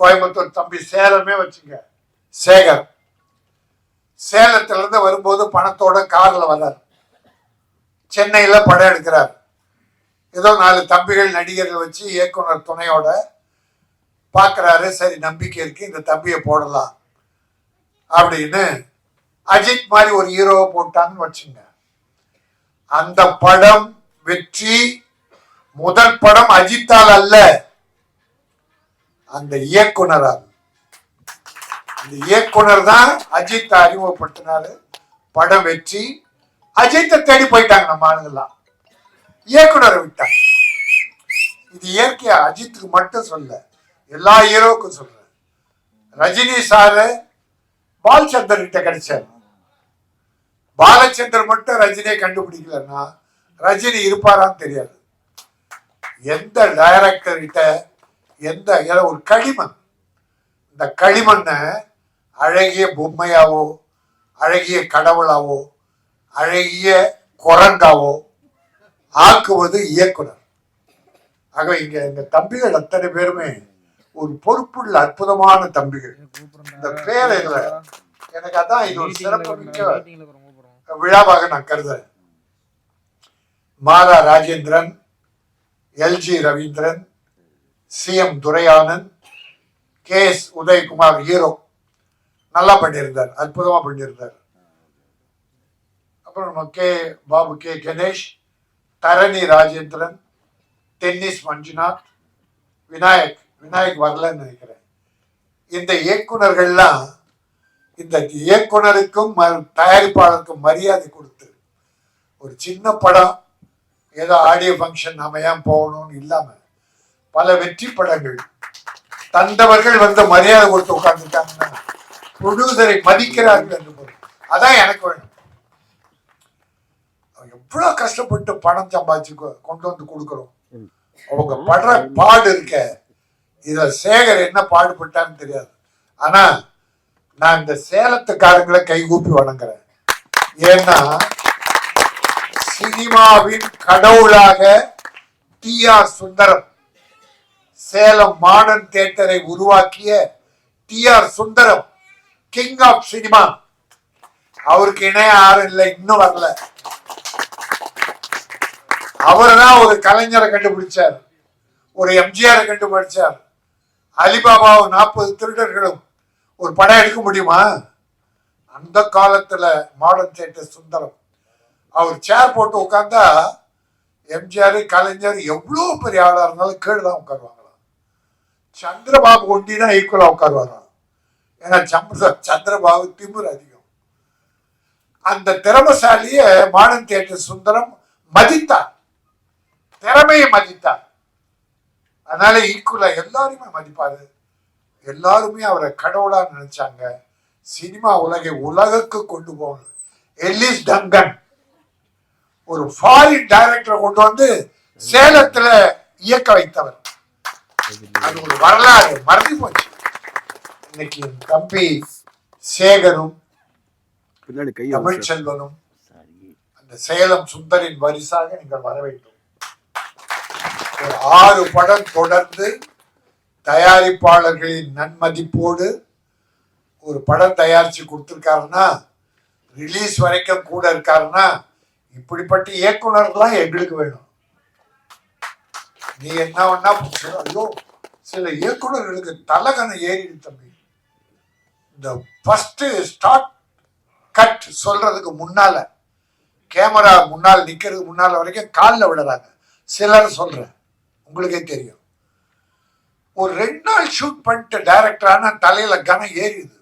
கோயம்புத்தூர் தம்பி சேலமே வச்சுங்க. சேகர். சேலத்திலிருந்து வரும்போது பணத்தோட காரில் வர்றார். சென்னையில் படம் எடுக்கிறார். ஏதோ நாலு தம்பிகள் நடிகர்கள் வச்சு இயக்குனர் துணையோட பார்க்குறாரு சரி நம்பிக்கை இருக்கு. இந்த தம்பியை போடலாம். அப்படின்னு அஜித் மாதிரி ஒரு ஹீரோவை போட்டாங்கன்னு வச்சுங்க. அந்த படம் வெற்றி. முதல் படம் அஜித்தால் அல்ல. அந்த இயக்குனரால். அந்த இயக்குனர் தான் அஜித்தை அறிமுகப்படுத்தினாரு. படம் வெற்றி. அஜித்தை தேடி போயிட்டாங்க நம்ம ஆளுங்கெல்லாம். இயக்குனரை விட்டாங்க. இது இயற்கையா? அஜித்துக்கு மட்டும் சொல்ல. எல்லா ஹீரோக்கும் சொல்றேன். ரஜினி சாரு பாலச்சந்தர் கிட்ட கிடைச்சாரு. பாலச்சந்தர் மட்டும் ரஜினியை கண்டுபிடிக்கலன்னா ரஜினி இருப்பாரான்னு தெரியாது. எந்த டைரக்டர் கிட்ட எந்த ஏதோ ஒரு களிமண். இந்த களிமண்ணை அழகிய பொம்மையாவோ அழகிய கடவுளாவோ அழகிய குரங்காவோ ஆக்குவது இயக்குனர். ஆக இங்க இந்த தம்பிகள் அத்தனை பேருமே ஒரு பொறுப்புள்ள அற்புதமான தம்பிகள். இந்த பேர் இதுல எனக்கு அதான் இது ஒரு சிறப்பு மிக்க விழாவாக நான் கருதுறேன். மாதா Rajendran L G Ravindran C M Duraianand K S Udhayakumar hero. நல்லா பண்ணியிருந்தார் அற்புதமா பண்ணியிருந்தார். அப்புறம் நம்ம K Babu K Ganesh Dharani Rajendran Dennis Manjunath Vinayak Vinayak வரலன்னு நினைக்கிறேன். இந்த இயக்குனர்கள்லாம் இந்த இயக்குனருக்கும் ம- தயாரிப்பாளருக்கும் மரியாதை கொடுத்து ஒரு சின்ன படம் ஏதோ ஆடியோ ஃபங்க்ஷன் நம்ம ஏன் போகணும்னு இல்லாமல் பல வெற்றி படங்கள். தந்தவர்கள் வந்து மரியாதை கொடுத்து உட்கார்ந்துட்டாங்கன்னா ப்ரொடியூசரை மதிக்கிறார்கள் என்று பொருள். அதான் எனக்கு வேணும். எவ்வளவு கஷ்டப்பட்டு பணம் சம்பாதிச்சு கொண்டு வந்து கொடுக்குறோம். அவங்க படுற பாடு இருக்க. இத சேகர் என்ன பாடுபட்டான்னு தெரியாது. ஆனா நான் இந்த சேலத்துக்காரங்களை கைகூப்பி வணங்குறேன். ஏன்னா சினிமாவின் கடவுளாக T R Sundaram Salem modern தியேட்டரை உருவாக்கிய T R Sundaram king of cinema அவருக்கு இணைய யாரும் இல்லை இன்னும் வரல. அவர் தான் ஒரு கலைஞரை கண்டுபிடிச்சார். ஒரு எம்ஜிஆரை கண்டுபிடிச்சார். அலிபாபாவும் நாற்பது திருடர்களும் ஒரு படம் எடுக்க முடியுமா? அந்த காலத்துல மாடர்ன் தியேட்டர் சுந்தரம். அவர் சேர் போட்டு உட்கார்ந்தா எம்ஜிஆர் கலைஞர் எவ்வளோ பெரிய ஆளாக இருந்தாலும் கீழே தான் உட்காருவாங்களாம் சந்திரபாபு ஒண்டி தான் ஈக்குவலாக உட்காருவாராம் ஏன்னா சந்திர சந்திரபாபு திமுர் அதிகம். அந்த திறமசாலிய மாடர்ன் தியேட்டர் சுந்தரம் மதித்தார். திறமையை மதித்தார். அதனால ஈக்குவலா எல்லாருமே மதிப்பாரு. எல்லாருமே அவரை கடவுளா நினைச்சாங்க. சினிமா உலகை உலகுக்கு கொண்டு போகணும். எல்லிஸ் டங்கன் ஒரு ஃபாரின் டைரக்டரை கொண்டு வந்து சேலத்துல இயக்க வைத்தவர். அது ஒரு வரலாறு மறந்து போச்சு இன்னைக்கு தம்பி சேகரும் தமிழ்ச்செல்வனும் அந்த சேலம் சுந்தரின் வரிசாக நீங்கள் வர வேண்டும். ஆறு படம் தொடர்ந்து தயாரிப்பாளர்களின் நன்மதிப்போடு ஒரு படம் தயாரிச்சு கொடுத்துருக்காருன்னா ரிலீஸ் வரைக்கும் கூட இருக்காருன்னா இப்படிப்பட்ட இயக்குனர்லாம் எங்களுக்கு வேணும். நீ என்ன ஒன்னா ஐயோ சில இயக்குனர்களுக்கு தலகனை ஏறிடு தம்பி. இந்த ஃபஸ்ட்டு ஸ்டார்ட் கட் சொல்றதுக்கு முன்னால கேமரா முன்னால் நிக்கிறதுக்கு முன்னால வரைக்கும் காலில் விடுறாங்க சிலர் சொல்றேன் உங்களுக்கே தெரியும். ஒரு ரெண்டு நாள் ஷூட் பண்ணிட்டு டைரக்டரான தலையில் தலையில கனம் ஏறிடுது.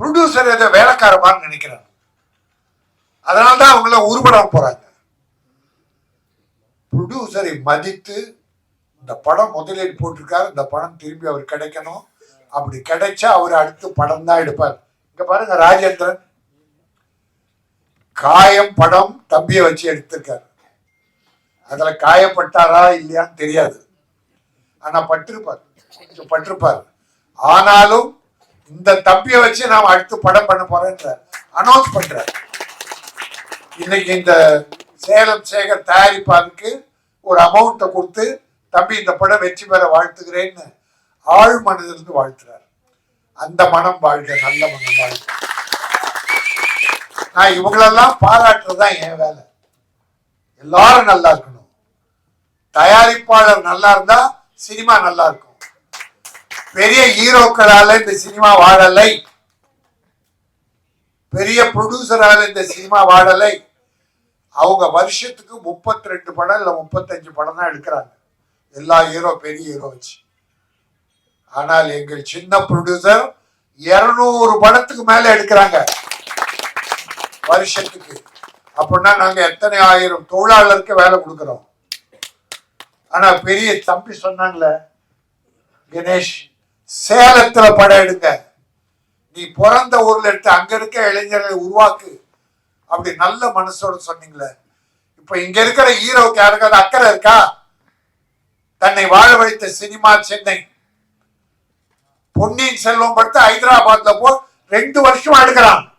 ப்ரொடியூசர் ஏதோ வேலைக்காரமான்னு நினைக்கிறாங்க அதனால தான் அவங்கள உருப்படாம போறாங்க. ப்ரொடியூசரை மதித்து இந்த படம் முதலீடு போட்டிருக்காரு இந்த படம் திரும்பி அவர் கிடைக்கணும். அப்படி கிடைச்சா அவர் அடுத்து படம் தான் எடுப்பார். இங்க பாருங்க ராஜேந்திரன். காயம் படம் தம்பியை வச்சு எடுத்திருக்காரு. அதுல காயப்பட்டாரா இல்லையான்னு தெரியாது. ஆனா பட்டிருப்பார். கொஞ்சம் பட்டிருப்பார். ஆனாலும் இந்த தம்பியை வச்சு நாம் அடுத்து படம் பண்ண போறேன்ற அனௌன்ஸ் பண்றார். இன்னைக்கு இந்த சேலம் சேகர் தயாரிப்பாருக்கு ஒரு அமௌண்ட்டை கொடுத்து தம்பி இந்த படம் வெற்றி பெற வாழ்த்துகிறேன்னு ஆழ் மனதிலிருந்து வாழ்த்துறார். அந்த மனம் வாழ்க நல்ல மனம் வாழ்க. நான் இவங்களெல்லாம் பாராட்டுறதுதான் என் வேலை. எல்லாரும் நல்லா இருக்கணும். தயாரிப்பாளர் நல்லா இருந்தா சினிமா நல்லா இருக்கும். பெரிய ஹீரோக்களால இந்த சினிமா வாழலை. பெரிய ப்ரொடியூசரால இந்த சினிமா வாழலை. அவங்க வருஷத்துக்கு முப்பத்தி ரெண்டு படம் இல்லை முப்பத்தஞ்சு படம் தான் எடுக்கிறாங்க. எல்லா ஹீரோ பெரிய ஹீரோ வச்சு. ஆனால் எங்கள் சின்ன ப்ரொடியூசர் இருநூறு படத்துக்கு மேல எடுக்கிறாங்க. வருஷத்துக்கு. அப்படின்னா நாங்க எத்தனை ஆயிரம் தொழிலாளருக்கு வேலை கொடுக்குறோம். ஆனா பெரிய தம்பி சொன்னாங்களே கணேஷ் சேலத்துல படம் எடுங்க. நீ பிறந்த ஊர்ல எடுத்து அங்க இருக்க இளைஞர்களை உருவாக்கு. அப்படி நல்ல மனசோட சொன்னீங்களே. இப்ப இங்க இருக்கிற ஹீரோக்கு யாருக்காவது அக்கறை இருக்கா? தன்னை வாழ வைத்த சினிமா சென்னை. பொன்னியின் செல்வம் படுத்து ஹைதராபாத்ல போ ரெண்டு வருஷம் எடுக்கிறான்.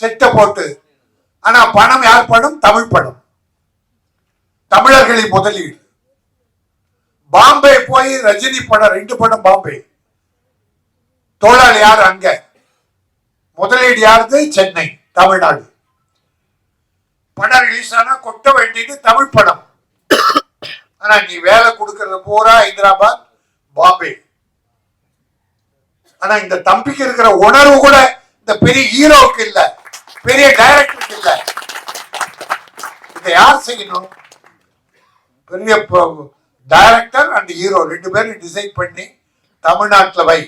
செட்ட போட்டு. ஆனா பணம் யார் படம்? தமிழ் படம். தமிழர்களின் முதலீடு. பாம்பே போய் ரஜினி படம் ரெண்டு படம் பாம்பே. தொழிலாளி யார் அங்க? முதலீடு யாருது சென்னை. தமிழ்நாடு. படம் ரிலீஸ் ஆனா கொட்ட வேண்டியது தமிழ் படம். ஆனா நீ வேலை கொடுக்கறது பூரா ஹைதராபாத் பாம்பே. ஆனா இந்த தம்பிக்கு இருக்கிற உணர்வு கூட இந்த பெரிய ஹீரோவுக்கு இல்ல. பெரிய டைரக்டருக்கு இல்ல. இதை யார் செய்யணும்? பெரிய டைரக்டர் அண்ட் ஹீரோ ரெண்டு பேரும் டிசைட் பண்ணி தமிழ்நாட்டில் வை.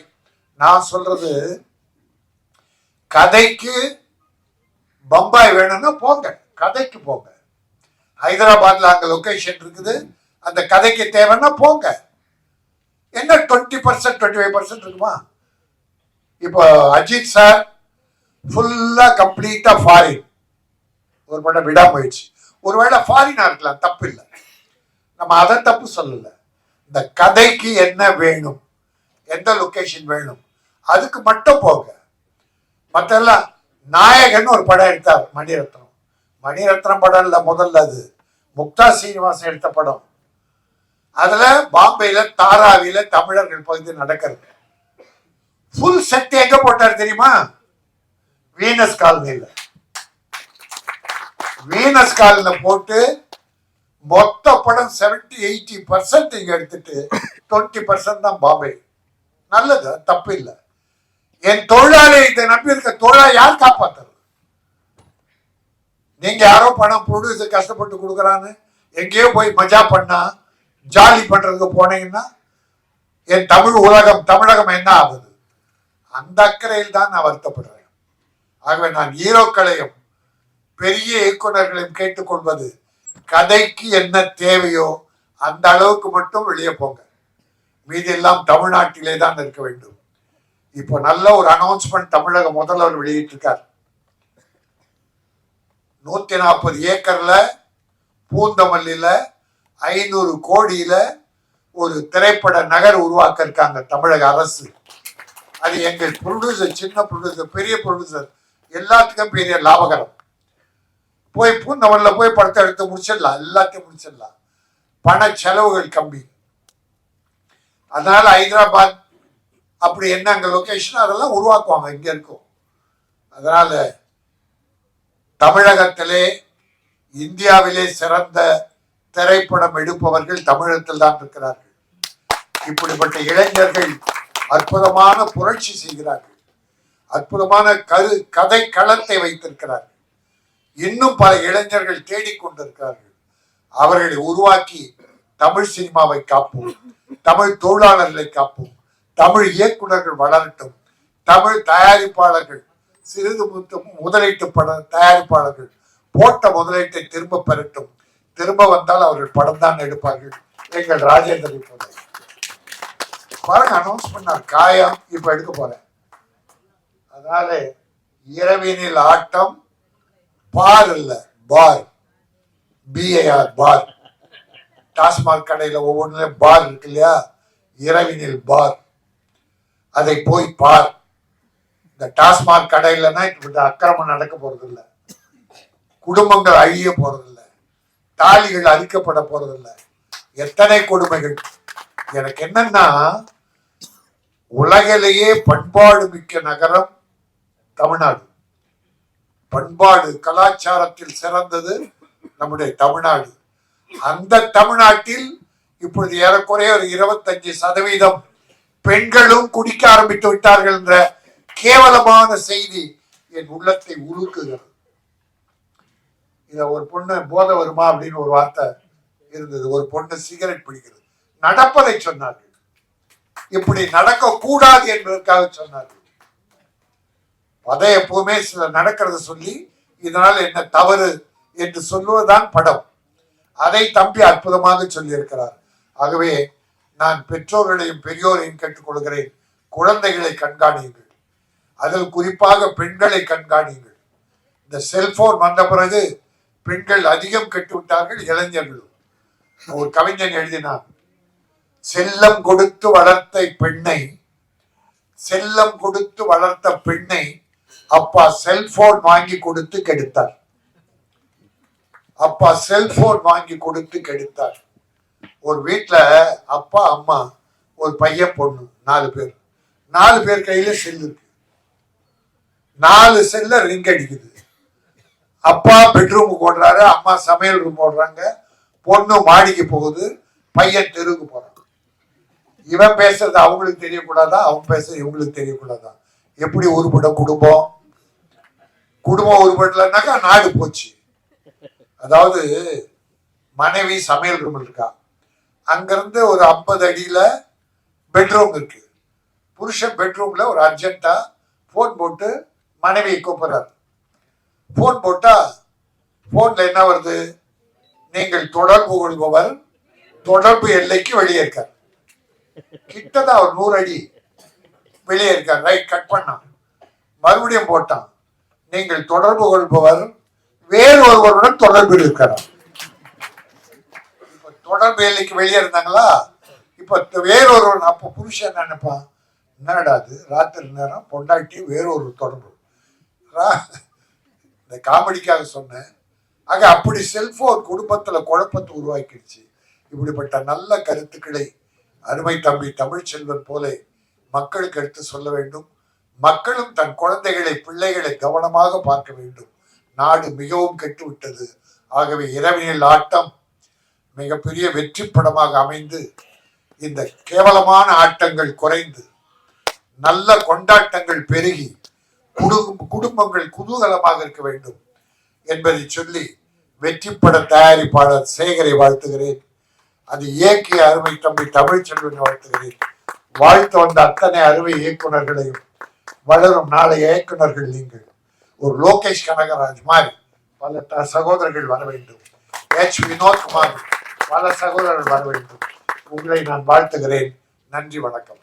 நான் சொல்றது கதைக்கு பம்பாய் வேணும்னா போங்க கதைக்கு போங்க. ஹைதராபாத்ல அங்க லொக்கேஷன் இருக்குது. அந்த கதைக்கு தேவைன்னா போங்க. என்ன twenty percent twenty five percent இருக்குமா? இப்போ அஜித் சார் ஃபுல்லா கம்ப்ளீட்டா ஃபாரின் ஒரு படம் விடா போயிடுச்சு ஒருவேளை ஃபாரினா இருக்கலாம் தப்பு இல்லை நம்ம அதை தப்பு சொல்லல. இந்த கதைக்கு என்ன வேணும்? எந்த லொக்கேஷன் வேணும்? அதுக்கு மட்டும் போங்க. மற்றெல்லாம் நாயகன் ஒரு படம் எடுத்தார் மணிரத்னம். மணிரத்னம் படம் இல்லை முதல்ல அது. முக்தா சீனிவாசன் எடுத்த படம். அதுல பாம்பேல தாராவில தமிழர்கள் பகுதி நடக்கிறது. ஃபுல் செட் எங்க போட்டார் தெரியுமா? வீனஸ் காலனியில் வீனஸ் காலனியில் போட்டு மொத்த படம் 70 எயிட்டி பர்சன்ட் இங்கே எடுத்துட்டு டுவெண்ட்டி பர்சன்ட் தான் பாம்பே. நல்லது தப்பு இல்லை. என் தொழிலாளி இதை நம்பி இருக்க தொழிலாளி யார் காப்பாத்துறது? நீங்க யாரோ பணம் ப்ரொடியூசர் கஷ்டப்பட்டு கொடுக்குறான்னு எங்கேயோ போய் மஜா பண்ணா ஜாலி பண்றதுக்கு போனீங்கன்னா என் தமிழ் உலகம் தமிழகம் என்ன ஆகுது? அந்த அக்கறையில் தான் நான் வருத்தப்படுறேன். ஆகவே நான் ஹீரோக்களையும் பெரிய இயக்குனர்களையும் கேட்டுக்கொள்வது கதைக்கு என்ன தேவையோ அந்த அளவுக்கு மட்டும் வெளியே போங்க. மீதி எல்லாம் தமிழ்நாட்டிலே தான் இருக்க வேண்டும். இப்போ நல்ல ஒரு அனௌன்ஸ்மெண்ட் தமிழக முதல்வர் வெளியிட்டிருக்கார். நூத்தி நாற்பது ஏக்கர்ல பூந்தமல்லியில ஐநூறு கோடியில ஒரு திரைப்பட நகர் உருவாக்க இருக்காங்க தமிழக அரசு. அது எங்கள் ப்ரொடியூசர் சின்ன ப்ரொடியூசர் பெரிய ப்ரொடியூசர் எல்லாத்துக்கும் பெரிய லாபகரம். போய் பூந்தமல்ல போய் படத்தை எடுத்து முடிச்சிடலாம் எல்லாத்தையும் முடிச்சிடலாம். பண செலவுகள் கம்மி. அதனால ஹைதராபாத் அப்படி என்ன அங்கே லொகேஷன் அதெல்லாம் உருவாக்குவாங்க இங்கே இருக்கும். அதனால் தமிழகத்திலே இந்தியாவிலே சிறந்த திரைப்படம் எடுப்பவர்கள் தமிழகத்தில் தான் இருக்கிறார்கள். இப்படிப்பட்ட இளைஞர்கள் அற்புதமான புரட்சி செய்கிறார்கள். அற்புதமான கரு கதை களத்தை வைத்திருக்கிறார்கள். இன்னும் பல இளைஞர்கள் தேடிக்கொண்டிருக்கிறார்கள் அவர்களை உருவாக்கி தமிழ் சினிமாவை காப்போம். தமிழ் தொழிலாளர்களை காப்போம். தமிழ் இயக்குனர்கள் வளரட்டும் தமிழ் தயாரிப்பாளர்கள் சிறிது முத்து- முதலீட்டு பட தயாரிப்பாளர்கள் போட்ட முதலீட்டை திரும்ப பெறட்டும். திரும்ப வந்தால் அவர்கள் படம் தான் எடுப்பார்கள். எங்கள் ராஜேந்திர போல பாருங்க அனௌன்ஸ் பண்ணார். காயம் இப்ப எடுக்க போறேன். அதனால இரவினில் ஆட்டம் பார் இல்ல பார். பிஏஆர் பார். டாஸ்மாக் கடையில ஒவ்வொன்றிலும் பார் இருக்கு இல்லையா? இரவினில் பார். அதை போய் பார். இந்த டாஸ்மாக் கடையிலனா இந்த அக்கிரமம் நடக்க போறதில்ல. குடும்பங்கள் அழிய போறதில்ல. தாலிகள் அழிக்கப்பட போறதில்ல. எத்தனை கொடுமைகள். எனக்கு என்னன்னா உலகிலேயே பண்பாடு மிக்க நகரம் தமிழ்நாடு. பண்பாடு கலாச்சாரத்தில் சிறந்தது நம்முடைய தமிழ்நாடு. அந்த தமிழ்நாட்டில் இப்பொழுது ஏறக்குறைய ஒரு இருபத்தஞ்சு சதவீதம் பெண்களும் குடிக்க ஆரம்பித்து விட்டார்கள் என்ற கேவலமான செய்தி என் உள்ளத்தை உருக்குகிறது. இத ஒரு பொண்ணு போதை வருமா அப்படின்னு ஒரு வார்த்தை இருந்தது. ஒரு பொண்ணு சிகரெட் பிடிக்கிறது. நடப்பதை சொன்னார்கள். இப்படி நடக்க கூடாது என்பதற்காக சொன்னார்கள். அதை எப்பவுமே சில நடக்கிறத சொல்லி இதனால் என்ன தவறு என்று சொல்லுவதுதான் படம். அதை தம்பி அற்புதமாக சொல்லியிருக்கிறார். ஆகவே நான் பெற்றோர்களையும் பெரியோரையும் கேட்டுக்கொள்கிறேன். குழந்தைகளை கண்காணியுங்கள். அதில் குறிப்பாக பெண்களை கண்காணியுங்கள். இந்த செல்போன் வந்த பிறகு பெண்கள் அதிகம் கெட்டுவிட்டார்கள் இளைஞர்களும். ஒரு கவிஞன் எழுதினான் செல்லம் கொடுத்து வளர்த்த பெண்ணை செல்லம் கொடுத்து வளர்த்த பெண்ணை அப்பா செல்போன் வாங்கி கொடுத்து கெடுத்தார். அப்பா செல்போன் வாங்கி கொடுத்து கெடுத்தார். ஒரு வீட்டில் அப்பா அம்மா ஒரு பையன் பொண்ணு நாலு பேர். நாலு பேர் கையில செல் இருக்கு. நாலு செல்ல ரிங் அடிக்குது. அப்பா பெட்ரூமுக்கு ஓடுறாரு அம்மா சமையல் ரூம் ஓடுறாங்க. பொண்ணு மாடிக்கு போகுது பையன் தெருவுக்கு போறான். இவன் பேசுறது அவங்களுக்கு தெரியக்கூடாதா? அவன் பேசுறது இவங்களுக்கு தெரியக்கூடாதா? எப்படி உருப்பட குடும்பம்? குடும்பம் உருப்படலைன்னாக்கா நாடு போச்சு. அதாவது மனைவி சமையல் ரூம் இருக்கா? அங்கிருந்து ஒரு ஐம்பது அடியில் பெட்ரூம் இருக்கு. புருஷன் பெட்ரூம்ல ஒரு அர்ஜென்ட்டா ஃபோன் போட்டு மனைவியை கூப்பிட்றாரு. ஃபோன் போட்டா ஃபோன்ல என்ன வருது? நீங்கள் தொடர்பு கொள்பவர் தொடர்பு எல்லைக்கு வெளியே இருக்கார். கிட்டதான் ஒரு நூறு அடி வெளியே இருக்கார். ரைட் கட் பண்ணான். மறுபடியும் போட்டான். நீங்கள் தொடர்பு கொள்பவர் வேறு ஒருவருடன் தொடர்பில் இருக்கிறார். இப்ப தொடர்பு எல்லைக்கு வெளியே இருந்தாங்களா? இப்போ வேறொருவன் அப்போ புருஷன் நினைப்பான்? என்னடா அது ராத்திரி நேரம் பொண்டாட்டி வேறொரு தொடர்பு. இந்த காமெடிக்காக சொன்னேன். ஆக அப்படி செல்போன் குடும்பத்தில் குழப்பத்தை உருவாக்கிடுச்சு. இப்படிப்பட்ட நல்ல கருத்துக்களை அருமை தம்பி தமிழ்ச்செல்வன் போல மக்களுக்கு எடுத்து சொல்ல வேண்டும். மக்களும் தன் குழந்தைகளை பிள்ளைகளை கவனமாக பார்க்க வேண்டும். நாடு மிகவும் கெட்டுவிட்டது. ஆகவே இரவினில் ஆட்டம் மிகப்பெரிய வெற்றி படமாக அமைந்து இந்த கேவலமான ஆட்டங்கள் குறைந்து நல்ல கொண்டாட்டங்கள் பெருகி குடும்பங்கள் குதூகலமாக இருக்க வேண்டும் என்பதை சொல்லி வெற்றி பட தயாரிப்பாளர் சேகரை வாழ்த்துகிறேன். அது இயக்கிய அருமை தம்பி தமிழ்ச்செல்வன் வாழ்த்துகிறேன். வாழ்த்து வந்த அத்தனை அருமை இயக்குனர்களையும் வளரும் நாளைய இயக்குனர்கள் நீங்கள். ஒரு லோகேஷ் கனகராஜ் மாதிரி பல சகோதரர்கள் வர வேண்டும். எச் வினோத்குமார். பல சகோதரர்கள் வரவேண்டும் உங்களை நான் வாழ்த்துகிறேன். நன்றி வணக்கம்.